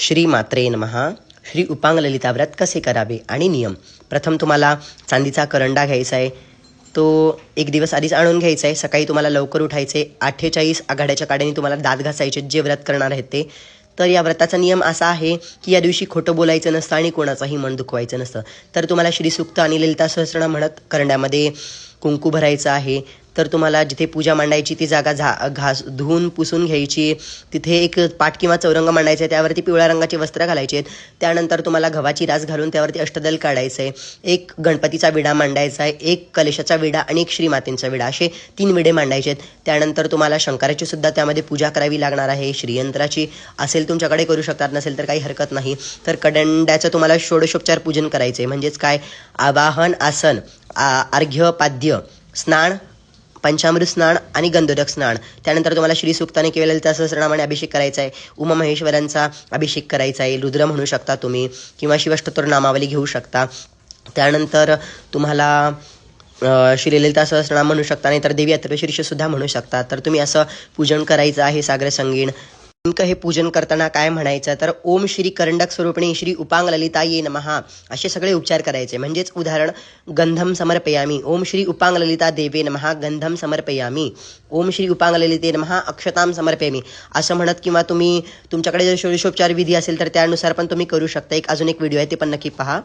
श्री मात्रे महा श्री उपांग ललिता व्रत कसे करावे आणि नियम? प्रथम तुम्हाला चांदीचा करंडा घ्यायचा आहे. तो एक दिवस आधीच आणून घ्यायचा आहे. सकाळी तुम्हाला लवकर उठायचे अठ्ठेचाळीस आघाड्याच्या काड्याने तुम्हाला दात घासायचे जे व्रत करणार आहेत ते. तर या व्रताचा नियम असा आहे की या दिवशी खोटं बोलायचं नसतं आणि कोणाचाही मन दुखवायचं नसतं. तर तुम्हाला श्रीसुक्त आणि ललिता सहस्रणा म्हणत करंड्यामध्ये कुंकू भरायचं आहे. तर तुम्हाला जिथे पूजा मांडायची ती जागा झा घास धुवून पुसून घ्यायची. तिथे एक पाट किंवा चौरंग मांडायचा आहे त्यावरती पिवळ्या रंगाचे वस्त्र घालायचे आहेत. त्यानंतर तुम्हाला गव्हाची रास घालून त्यावरती अष्टदल काढायचं आहे एक गणपतीचा विडा मांडायचा आहे एक कलेशाचा विडा आणि एक श्रीमातेंचा विडा. असे तीन विडे मांडायचे आहेत. त्यानंतर तुम्हाला शंकराची सुद्धा त्यामध्ये पूजा करावी लागणार आहे श्रीयंत्राची. असेल तुमच्याकडे करू शकतात नसेल तर काही हरकत नाही. तर कडंड्याचं तुम्हाला षोडशोपचार पूजन करायचं आहे म्हणजेच काय? आवाहन आसन. आ- अर्घ्य पाद्य स्नान पंचामृत स्नान आणि गंधोदक स्नान. त्यानंतर तुम्हाला श्री सुक्ताने केलेल्या सहस्रनामाने अभिषेक करायचा आहे. उमा महेश्वरांचा अभिषेक करायचा आहे. रुद्र म्हणू शकता तुम्ही किंवा शिवष्टोत्तर नामावली घेऊ शकता. त्यानंतर तुम्हाला श्री ललिता सहस्रनाम म्हणू शकता. नाही तर देवी अथर्वशीर्ष सुद्धा म्हणू शकता. तर तुम्ही असं पूजन करायचं आहे सागर संगीण नेमकं हे पूजन करताना काय म्हणायचं? तर ओम श्री करंडक स्वरूपिणी श्री उपांग ललिता ये नमहा असे सगळे उपचार करायचे. म्हणजेच उदाहरण गंधम समर्पयामी. ओम श्री उपांग ललिता देवे नमहा गंधम समर्पयामी. ओम श्री उपांग ललिते नमहा अक्षताम समर्पयामी. असं म्हणत किंवा तुम्ही तुमच्याकडे जर षोडशोपचार विधी असेल तर त्यानुसार पण तुम्ही करू शकता. एक अजून एक व्हिडिओ आहे ते पण नक्की पहा.